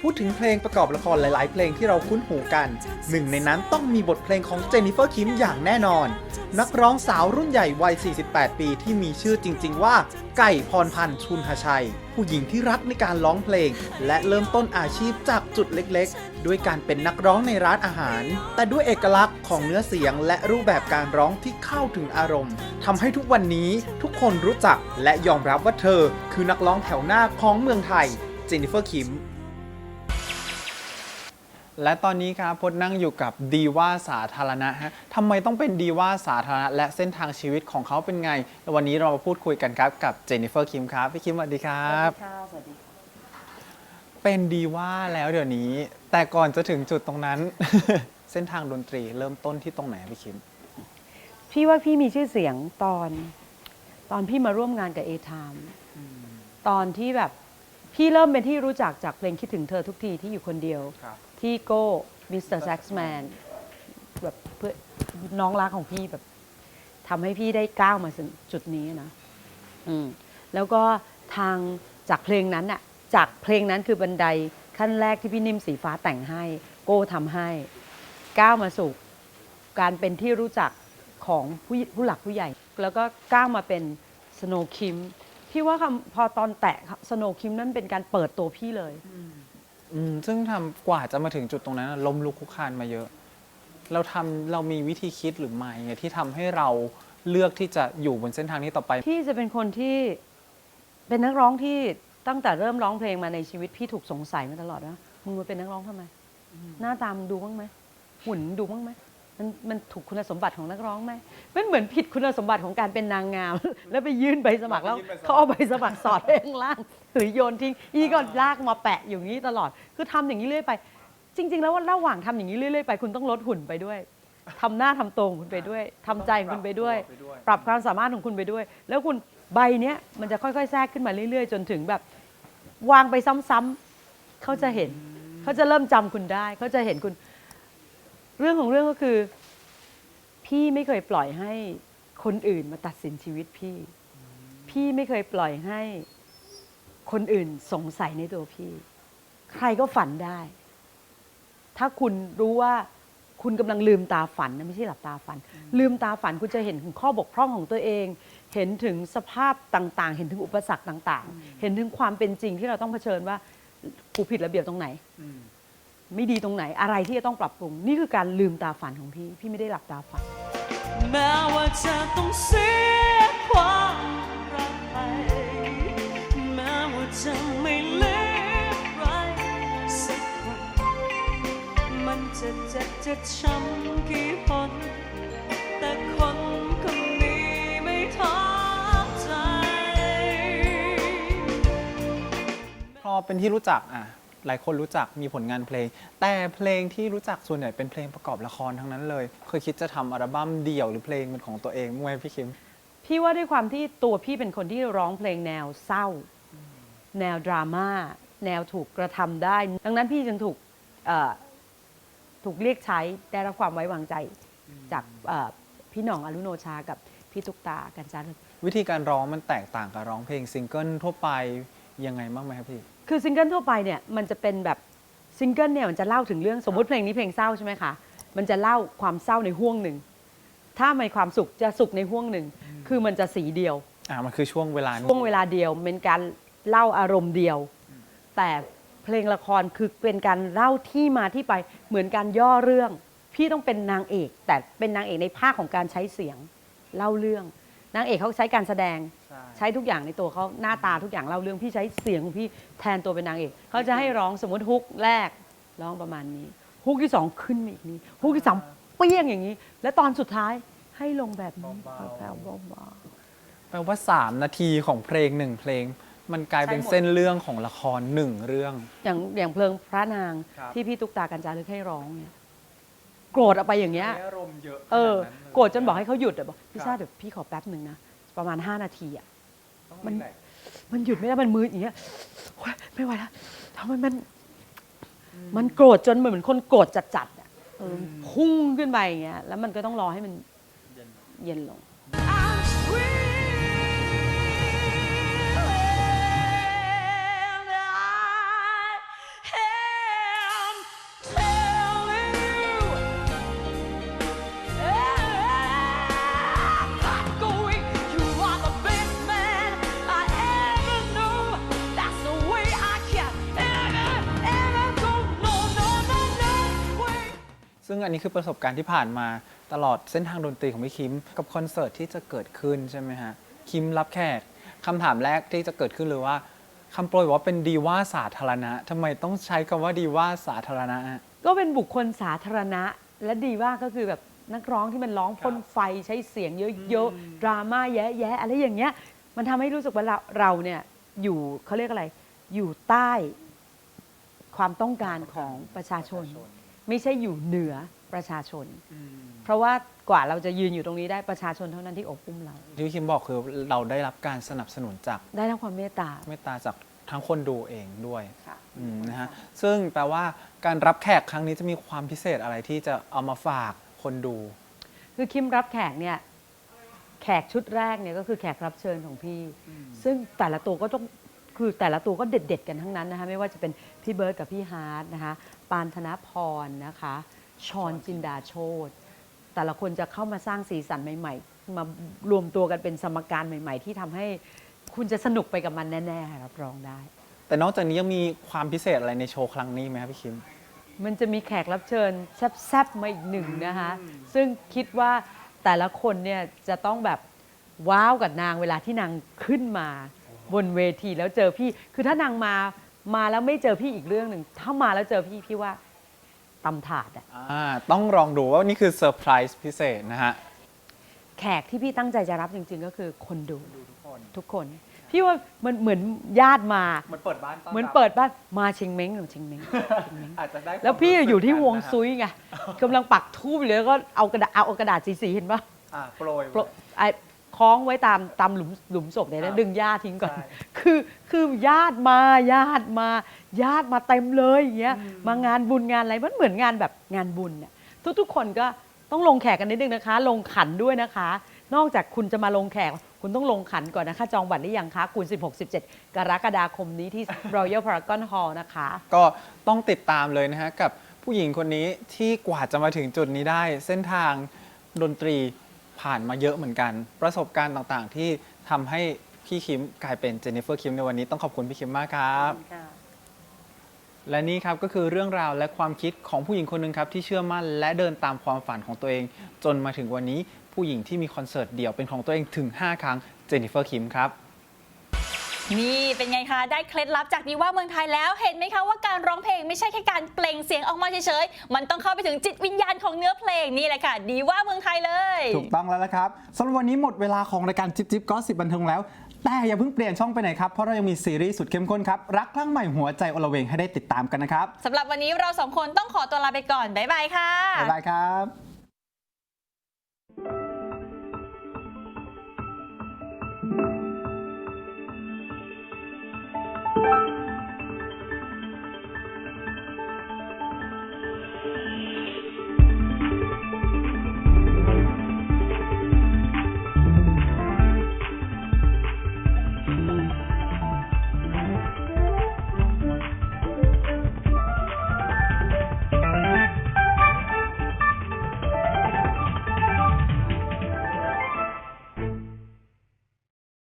พูดถึงเพลงประกอบละครหลาย ๆ เพลงที่เราคุ้นหูกัน หนึ่งในนั้นต้องมีบทเพลงของเจนนิเฟอร์คิมอย่างแน่นอน นักร้องสาวรุ่นใหญ่วัย 48 ปีที่มีชื่อจริง ๆ ว่า ไก่พรพันธ์ชุนหชัย ผู้หญิงที่รักในการร้องเพลง และเริ่มต้นอาชีพจากจุดเล็ก ๆ ด้วยการเป็นนักร้องในร้านอาหาร แต่ด้วยเอกลักษณ์ของเนื้อเสียงและรูปแบบการร้องที่เข้าถึงอารมณ์ทำให้ทุกวันนี้ทุกคนรู้จักและยอมรับว่าเธอ คือนักร้องแถวหน้าของเมืองไทยเจนนิเฟอร์คิม และตอนนี้ครับพจน์นั่งอยู่กับดีว่าสาธารณะฮะทำไมต้องเป็นดีว่าสาธารณะ และเส้นทางชีวิตของเขาเป็นไง วันนี้เรามาพูดคุยกันครับกับเจนนิเฟอร์คิมครับพี่คิมสวัสดีครับ สวัสดีค่ะเป็นดีว่าแล้วเดี๋ยวนี้ แต่ก่อนจะถึงจุดตรงนั้น เส้นทางดนตรีเริ่มต้นที่ตรงไหนพี่คิม พี่ว่าพี่มีชื่อเสียงตอน ตอนพี่มาร่วมงานกับเอทามตอนที่แบบ พี่เริ่มเป็นที่รู้จักจากเพลงคิดถึงเธอทุกทีที่อยู่คนเดียว ครับ ที่โก้มิสเตอร์แซ็กซ์แมนแบบเพื่อน้องรักของพี่แบบทำให้พี่ได้ก้าวมาถึงจุดนี้นะอืมแล้วก็ทางจากเพลงนั้นอะจากเพลงนั้นคือบันไดขั้นแรกที่พี่นิ่มสีฟ้าแต่งให้ โก้ทำให้ ก้าวมาสู่การเป็นที่รู้จักของผู้ผู้หลักผู้ใหญ่ แล้วก็ก้าวมาเป็นสโนคิมพี่ว่าคำพอตอนแตะสโนคิมนั่นเป็นการเปิดตัวพี่เลย อืมซึ่งทำกว่าจะมาถึงจุดตรงนั้นนะล้มลุกคลุกคลานมาเยอะ เราทำเรามีวิธีคิดหรือไม่ที่ทำให้เราเลือกที่จะอยู่บนเส้นทางนี้ต่อไป พี่จะเป็นคนที่เป็นนักร้องที่ตั้งแต่เริ่มร้องเพลงมาในชีวิตพี่ถูกสงสัยมาตลอดว่ามึงมาเป็นนักร้องทำไม หน้าตามงดูบ้างไหมหุ่นดูบ้างไหม มันมันถูกคุณสมบัติของนักร้องไหมมันเหมือนผิดคุณสมบัติของการเป็นนางงาม แล้วไปยื่นใบสมัครแล้วยื่นใบสมัครเขาเอาใบสมัครสอดไว้ข้างล่าง หรือโยนทิ้ง อีก็ลากมาแปะอย่างนี้ตลอด คือทำอย่างนี้เรื่อยไป จริง ๆ แล้วว่าระหว่างทำอย่างนี้เรื่อยๆไป คุณต้องลดหุ่นไปด้วยทำหน้าทำตรงคุณไปด้วยทำใจของคุณไปด้วย ปรับความสามารถของคุณไปด้วย แล้วคุณใบเนี้ยมันจะค่อยๆแทรกขึ้นมาเรื่อย ๆ จนถึงแบบ วางไปซ้ำๆเขาจะเห็น เขาจะเริ่มจำคุณได้ เขาจะเห็นคุณ เรื่องของเรื่องก็คือ พี่ไม่เคยปล่อยให้คนอื่นมาตัดสินชีวิตพี่ พี่ไม่เคยปล่อยให้คนอื่นสงสัยในตัวพี่ ใครก็ฝันได้ ถ้าคุณรู้ว่าคุณกำลังลืมตาฝันนะไม่ใช่หลับตาฝัน ลืมตาฝันคุณจะเห็นถึงข้อบกพร่องของตัวเอง เห็นถึงสภาพต่าง ๆ เห็นถึงอุปสรรคต่าง ๆ เห็นถึงความเป็นจริงที่เราต้องเผชิญว่ากูผิดระเบียบตรงไหน ไม่ดีตรงไหนอะไรที่จะต้องปรับปรุง นี่คือการลืมตาฝันของพี่ พี่ไม่ได้หลับตาฝัน แม้ว่าจะต้องเสียความรักไปแม้ว่าจะไม่เหลือใครสักคนมันจะเจ็บจะช้ำกี่หนแต่คนคนนี้ไม่ท้อใจ พอเป็นที่รู้จักอะ หลายคนรู้จักมีผลงานเพลง แต่เพลงที่รู้จักส่วนใหญ่เป็นเพลงประกอบละครทั้งนั้นเลย เคยคิดจะทำอัลบั้มเดี่ยวหรือเพลงเป็นของตัวเองมั้ยพี่คิม พี่ว่าด้วยความที่ตัวพี่เป็นคนที่ร้องเพลงแนวเศร้า แนวดราม่าแนวถูกกระทำได้ ดังนั้นพี่จึงถูกเอ่อถูกเรียกใช้ได้รับความไว้วางใจจากเอ่อพี่หน่องอรุโนชากับพี่ตุ๊กตากันจารึกวิธีการร้องมันแตกต่างกับร้องเพลงซิงเกิลทั่วไปยังไงบ้างไหมครับพี่ คือซิงเกิลทั่วไปเนี่ยมันจะเป็นแบบซิงเกิลเนี่ยมันจะเล่าถึงเรื่องสมมติเพลงนี้เพลงเศร้าใช่ไหมคะ มันจะเล่าความเศร้าในห่วงหนึ่ง ถ้ามีความสุขจะสุขในห่วงหนึ่ง คือมันจะสีเดียว อ่ามันคือช่วงเวลานี้ช่วงเวลาเดียวเป็นการเล่าอารมณ์เดียว แต่เพลงละครคือเป็นการเล่าที่มาที่ไปเหมือนการย่อเรื่อง พี่ต้องเป็นนางเอก แต่เป็นนางเอกในภาคของการใช้เสียง เล่าเรื่องนางเอกเขาใช้การแสดง ใช่ใช้ทุกอย่างในตัวเขาหน้าตาทุกอย่างเล่าเรื่องพี่ใช้เสียงของพี่แทนตัวเป็นนางเอกเขาจะให้ร้องสมมติฮุกแรกร้องประมาณนี้ฮุกที่สองขึ้นมาอีกนี้ฮุกที่สามเปี้ยงอย่างนี้ แล้วตอนสุดท้ายให้ลงแบบนี้แผ่วๆเบาๆแปลว่า 3 นาทีของเพลงหนึ่งเพลง มันกลายเป็นใช่หมดเส้นเรื่องของละครหนึ่งเรื่อง อย่างอย่างเพลิงพระนางครับที่พี่ตุ๊กตากันจารึกให้ร้องเนี่ยโกรธเอาไปอย่างเงี้ยอารมณ์เยอะเออโกรธจนบอกให้เขาหยุดอะบอกพี่ชาติเดี๋ยวพี่ขอแป๊บหนึ่งนะ ประมาณ 5 นาทีอะมันมันหยุดไม่ได้มันมืออย่างเงี้ยโอ๊ยไม่ไหวแล้วทำไมมัน มันโกรธจนเหมือนคนโกรธจัดๆอะเออพุ่งขึ้นไปอย่างเงี้ยแล้วมันก็ต้องรอให้มันเย็นลง ซึ่งอันนี้คือประสบการณ์ที่ผ่านมาตลอดเส้นทางดนตรีของพี่คิม กับคอนเสิร์ตที่จะเกิดขึ้นใช่ไหมฮะ คิมรับแขกคำถามแรกที่จะเกิดขึ้นเลยว่าคำโปรยบอกว่าเป็นดีว่าสาธารณะทำไมต้องใช้คำว่าดีว่าสาธารณะฮะ ก็เป็นบุคคลสาธารณะ และดีว่าก็คือแบบนักร้องที่มันร้องพ่นไฟใช้เสียงเยอะๆดราม่าแย่ๆอะไรอย่างเงี้ย มันทำให้รู้สึกว่าเราเราเนี่ยอยู่เขาเรียกอะไร อยู่ใต้ความต้องการของประชาชน ไม่ใช่อยู่เหนือประชาชน เพราะว่ากว่าเราจะยืนอยู่ตรงนี้ได้ประชาชนเท่านั้นที่อบอุ้มเราที่พี่คิมบอกคือเราได้รับการสนับสนุนจากได้รับความเมตตา เมตตาจากทั้งคนดูเองด้วยค่ะอืมนะฮะซึ่งแปลว่าการรับแขกครั้งนี้จะมีความพิเศษอะไรที่จะเอามาฝากคนดู คือคิมรับแขกเนี่ยแขกชุดแรกเนี่ยก็คือแขกรับเชิญของพี่ ซึ่งแต่ละตัวก็ต้อง คือแต่ละตัวก็เด็ด ๆ กันทั้งนั้นนะคะไม่ว่าจะเป็นพี่เบิร์ดกับพี่ฮาร์ดนะคะปานธนพรนะคะชอนจินดาโชตแต่ละคนจะเข้ามาสร้างสีสันใหม่ ๆ มารวมตัวกันเป็นสมการใหม่ ๆ ที่ทำให้คุณจะสนุกไปกับมันแน่ๆรับรองได้ แต่นอกจากนี้ยังมีความพิเศษอะไรในโชว์ครั้งนี้ไหมครับพี่คิม มันจะมีแขกรับเชิญแซ่บๆมาอีกหนึ่งนะคะ ซึ่งคิดว่าแต่ละคนเนี่ยจะต้องแบบว้าวกับนางเวลาที่นางขึ้นมา บนเวทีแล้วเจอพี่ คือถ้านางมามาแล้วไม่เจอพี่อีกเรื่องหนึ่งถ้ามาแล้วเจอพี่พี่ว่าตำถาดอะอ่าต้องลองดูว่านี่คือเซอร์ไพรส์พิเศษนะฮะ แขกที่พี่ตั้งใจจะรับจริง ๆ ก็คือคนดูทุกคน พี่ว่ามันเหมือนญาติมา เหมือนเปิดบ้านเหมือนเปิดบ้านมาเชงเม้งหรือเชงเม้งเชงเม้ง อาจจะได้แล้วพี่อยู่ที่วงซุซุยไงกำลังปักทูบอยู่เลยแล้วก็เอากระดาษเอากระดาษสีๆเห็นปะอ่าโปรยโปรไอ้ คล้องไว้ตามตามหลุมหลุมศพเนี่ยครันะบดึงญาติทิ้งก่อน ใช่ คือคือญาติมาญาติมาญาติมาเต็มเลยอย่างเงี้ยมางานบุญงานอะไรมันเหมือนงานแบบงานบุญเนี่ยทุกๆ คนก็ต้องลงแขกกันนิดนึงนะคะ ลงขันด้วยนะคะ นอกจากคุณจะมาลงแขก คุณต้องลงขันก่อนนะคะ จองบัตรหรือยังคะคุณ 16-17 กรกฎาคมนี้ที่ Royal Paragon Hall นะคะ ก็ต้องติดตามเลยนะฮะ กับผู้หญิงคนนี้ที่กว่าจะมาถึงจุดนี้ได้ เส้นทางดนตรี ผ่านมาเยอะเหมือนกัน ประสบการณ์ต่างๆ ที่ทำให้พี่คิมกลายเป็นเจนนิเฟอร์คิมในวันนี้ต้องขอบคุณพี่คิมมากครับและนี่ครับก็คือเรื่องราวและความคิดของผู้หญิงคนหนึ่งครับที่เชื่อมั่นและเดินตามความฝันของตัวเอง จนมาถึงวันนี้ผู้หญิงที่มีคอนเสิร์ตเดี่ยวเป็นของตัวเองถึง 5 ครั้งเจนนิเฟอร์คิมครับ นี่เป็นไงคะได้เคล็ดลับจากดีว่าเมืองไทยแล้วเห็นไหมคะว่าการร้องเพลงไม่ใช่แค่การเปล่งเสียงออกมาเฉยๆ มันต้องเข้าไปถึงจิตวิญญาณของเนื้อเพลงนี่แหละค่ะ ดีว่าเมืองไทยเลยถูกต้องแล้วละครับสำหรับวันนี้หมดเวลาของรายการจิ๊บจิ๊บก็สิบบันเทิงแล้ว แต่อย่าเพิ่งเปลี่ยนช่องไปไหนครับ เพราะเรายังมีซีรีส์สุดเข้มข้นครับ รักครั้งใหม่หัวใจอลเวงให้ได้ติดตามกันนะครับสำหรับวันนี้เราสองคนต้องขอตัวลาไปก่อนบ๊ายบายค่ะบ๊ายบายครับ